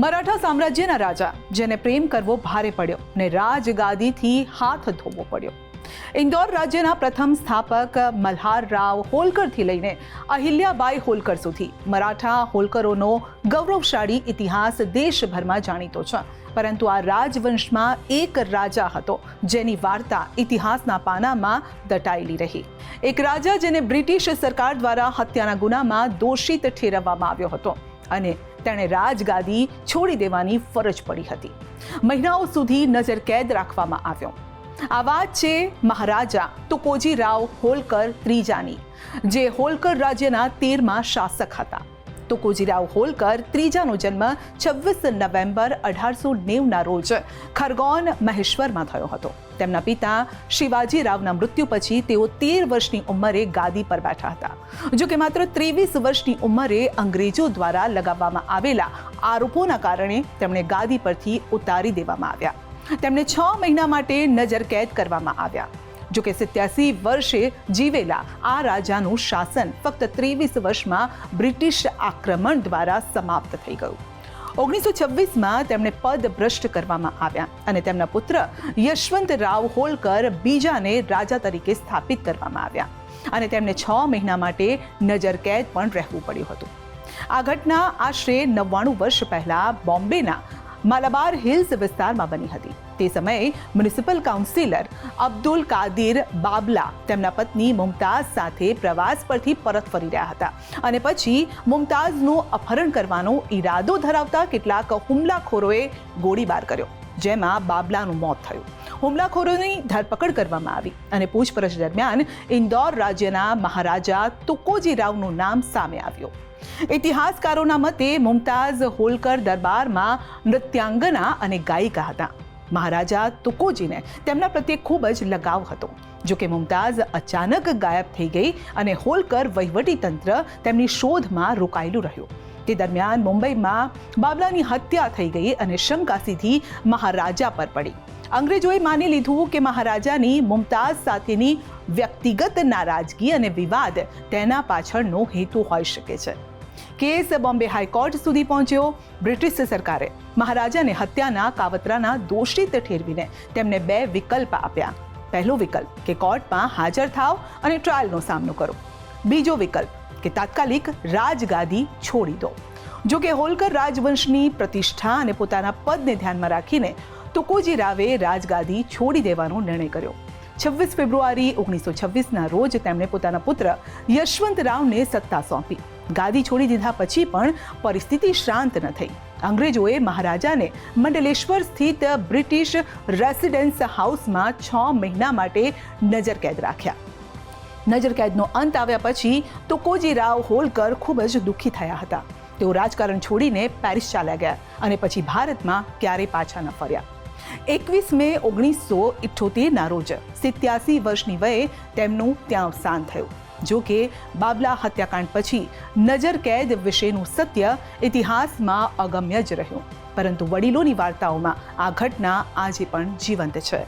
મરાઠા સામ્રાજ્યના રાજા, જેને પ્રેમ કરવો ભારે પડ્યો ને રાજગાદીથી હાથ ધોવો પડ્યો. ઇન્દોર રાજ્યના પ્રથમ સ્થાપક મલ્હાર રાવ હોલકરથી લઈને અહિલ્યાબાઈ હોલકર સુધી. મરાઠા હોલકરોનો ગૌરવશાળી ઇતિહાસ દેશભરમાં જાણીતો છે. પરંતુ આ રાજવંશમાં એક રાજા હતો, જેની વાર્તા ઇતિહાસના પાનામાં દટાયેલી રહી. એક રાજા જેને બ્રિટિશ સરકાર દ્વારા હત્યાના ગુનામાં દોષિત ઠેરવવામાં આવ્યો હતો. અને તેણે રાજગાદી છોડી દેવાની ફરજ પડી હતી. મહિનાઓ સુધી નજર કેદ રાખવામાં આવ્યો. આ વાત છે મહારાજા તુકોજી રાવ હોલકર ત્રીજાની, જે હોલકર રાજ્યના તેરમાં શાસક હતા. તુકોજીરાવ હોલકર ત્રીજાનો જન્મ છવ્વીસ નવેમ્બર અઢારસો નેવના રોજ ખરગોન મહેશ્વરમાં થયો હતો. તેમના પિતા શિવાજી રાવના મૃત્યુ પછી તેઓ તેર વર્ષની ઉંમરે ગાદી પર બેઠા હતા. જો કે માત્ર ત્રેવીસ વર્ષની ઉંમરે અંગ્રેજો દ્વારા લગાવવામાં આવેલા આરોપોના કારણે તેમણે ગાદી પરથી ઉતારી દેવામાં આવ્યા. તેમને છ મહિના માટે નજર કેદ કરવામાં આવ્યા. જો કે સિત્યાસી વર્ષે જીવેલા આ રાજાનું શાસન ફક્ત ત્રેવીસ વર્ષમાં બ્રિટિશ આક્રમણ દ્વારા સમાપ્ત થઈ ગયું. ઓગણીસો છવ્વીસમાં તેમણે પદ ભ્રષ્ટ કરવામાં આવ્યા અને તેમના પુત્ર યશવંત રાવ હોલકર બીજાને રાજા તરીકે સ્થાપિત કરવામાં આવ્યા અને તેમને છ મહિના માટે નજર કેદ પણ રહેવું પડ્યું હતું. આ ઘટના આશરે નવ્વાણું વર્ષ પહેલા બોમ્બેના માલાબાર હિલ્સ વિસ્તારમાં બની હતી તે સમયે મ્યુનિસિપલ કાઉન્સિલર અબ્દુલ કાદિર બાબલા તેમના પત્ની મુમતાઝ સાથે પ્રવાસ પરથી પરત ફરી રહ્યા હતા અને પછી મુમતાઝનું અપહરણ કરવાનો ઈરાદો ધરાવતા કેટલાક હુમલાખોરોએ ગોળીબાર કર્યો, જેમાં બાબલાનું મોત થયું. હુમલાખોરોની ધરપકડ કરવામાં આવી અને પૂછપરછ દરમિયાન ઇન્દોર રાજ્યના મહારાજા તુકોજી રાવનું નામ સામે આવ્યું. ઇતિહાસકારોના મતે મુમતાઝ હોલકર દરબારમાં નૃત્યાંગના અને ગાયિકા હતા. મહારાજા તુકોજીને તેમના પ્રત્યે ખૂબ જ લગાવ હતો. જોકે મુમતાઝ અચાનક ગાયબ થઈ ગઈ અને હોલકર વહીવટી તંત્ર તેમની શોધમાં રોકાયેલું રહ્યું. તે દરમિયાન મુંબઈમાં બાબલાની હત્યા થઈ ગઈ અને શંકા સીધી મહારાજા પર પડી. અંગ્રેજોએ માની લીધું કે મહારાજાની મુમતાઝ સાથેની વ્યક્તિગત નારાજગી અને વિવાદ તેના પાછળનો હેતુ હોઈ શકે છે. કેસ બોમ્બે હાઈકોર્ટ સુધી પહોંચ્યો બ્રિટિશ સરકારે. મહારાજાને હત્યાના કાવતરાના દોષિત ઠેરવીને તેમને બે વિકલ્પ આપ્યા. પહેલો વિકલ્પ કે કોર્ટમાં હાજર થાવ અને ટ્રાયલનો સામનો કરો. બીજો વિકલ્પ કે તાત્કાલિક રાજગાદી છોડી દો. જો કે હોલકર રાજવંશની પ્રતિષ્ઠા અને પોતાના પદને ધ્યાનમાં રાખીને તુકોજી રાવે રાજગાદી છોડી દેવાનો નિર્ણય કર્યો. છવ્વીસ ફેબ્રુઆરી ઓગણીસો છવ્વીસના રોજ તેમણે પોતાના પુત્ર યશવંત રાવને સત્તા સોંપી. ગાદી છોડી દીધા પછી પણ પરિસ્થિતિ શાંત ન થઈ. અંગ્રેજોએ મહારાજાને મંડલેશ્વર સ્થિત બ્રિટિશ રેસિડેન્સ હાઉસમાં છ મહિના માટે નજર કેદ રાખ્યા. નજર કેદનો અંત આવ્યા પછી તો રાવ હોલકર ખૂબ જ દુઃખી થયા હતા. તેઓ રાજકારણ છોડીને પેરિસ ચાલ્યા ગયા અને પછી ભારતમાં ક્યારેય પાછા ન ફર્યા. એકવીસ મે ઓગણીસો ઇઠ્ઠોતેરના રોજ સિત્યાસી વર્ષની વયે તેમનું ત્યાં અવસાન થયું. જો કે બાબલા હત્યાકાંડ પછી નજર કેદ વિશેનું સત્ય ઇતિહાસમાં અગમ્ય જ રહ્યું. પરંતુ વડીલોની વાર્તાઓમાં આ ઘટના આજે પણ જીવંત છે.